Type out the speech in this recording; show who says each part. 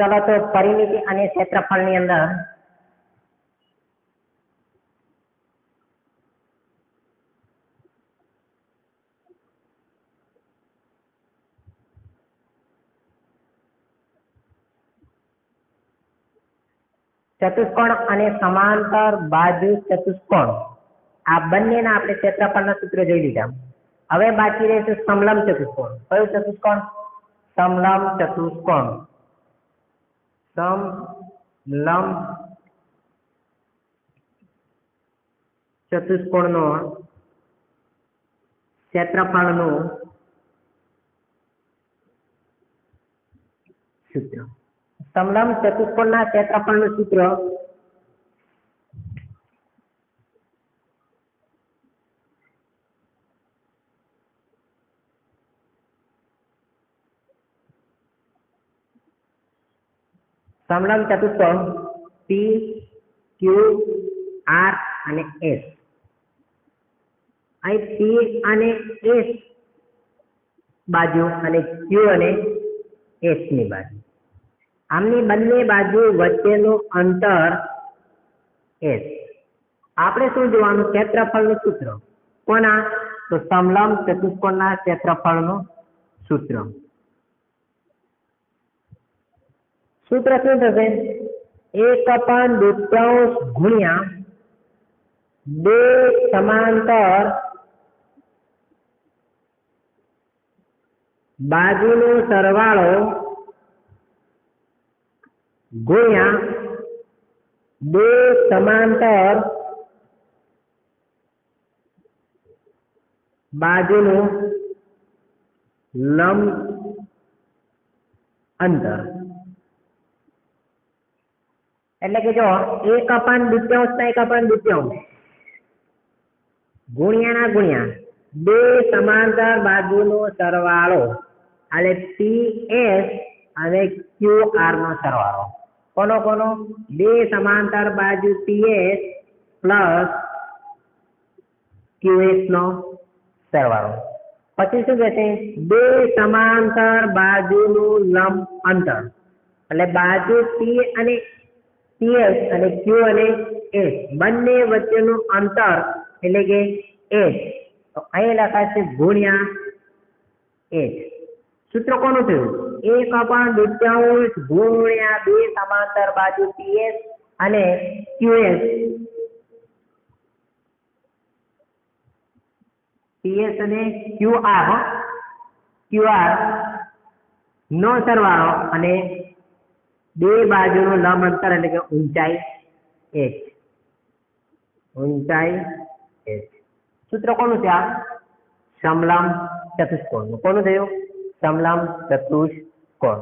Speaker 1: ચલો તો પરિમિતિ અને ક્ષેત્રફળની અંદર ચતુષ્કોણ અને સમાંતર બાજુ ચતુષ્કોણ. આ બંનેના આપણે ક્ષેત્રફળના સૂત્ર જોઈ લીધા. હવે બાકી રહેશે સમલંબ ચતુષ્કોણ. કયું ચતુષ્કોણ? સમલંબ ચતુષ્કોણ. સમલંબ ચતુષ્કોણનો ક્ષેત્રફળનું સૂત્ર. સમલંબ ચતુષ્કોણના ક્ષેત્રફળનું સૂત્ર સમલંબ ચતુષ્કોણ પી ક્યુ આર અને એસ અહીં પી અને એસ બાજુ અને ક્યુ અને એસની બાજુ. આમની બંને બાજુ વચ્ચેનું અંતર એસ આપણે શું જોવાનું? ક્ષેત્રફળનું સૂત્ર. કોના? તો સમલંબ ચતુષ્કોણના ક્ષેત્રફળનું સૂત્ર. સૂત્ર શું થશે એક અપાન દૂત્યાંશ ગુણ્યા બે સમાંતર બાજુનો સરવાળો ગુણ્યા બે સમાંતર બાજુનું લંબ અંતર. એટલે કે જો, એક અપાન દ્વિતીયાંશ ના એક અપાન દ્વિતીયાંશ ગુણ્યા ના ગુણ્યા, બે સમાંતર બાજુનો સરવાળો, એટલે પી એસ અને ક્યુ આર નો સરવાળો. કોનો કોનો? બે સમાંતર બાજુ પીએસ પ્લસ ક્યુએસ નો સરવાળો. પછી શું કહેશે? બે સમાંતર બાજુનું લંબ અંતર. એટલે બાજુ પી અને પીએસ અને ક્યુ અને એસ બંને વચ્ચેનું અંતર એટલે કે એચ તો અહીં લખાશે ગુણ્યા એચ સૂત્ર કોનું થયું? એક અપાન દૂત્યાંશ ગુણ્યા બે સમાંતર બાજુ પીએસ અને ક્યુએસ પીએસ અને ક્યુઆર ક્યુઆર નો સરવાળો અને બે બાજુનું લંબ અંતર એટલે કે ઊંચાઈ એચ ઊંચાઈ એચ સૂત્ર કોનું છે આ? સમલંબ ચતુષ્કોણનું. કોનું થયું? સમલંબ ચતુષ્કોણ.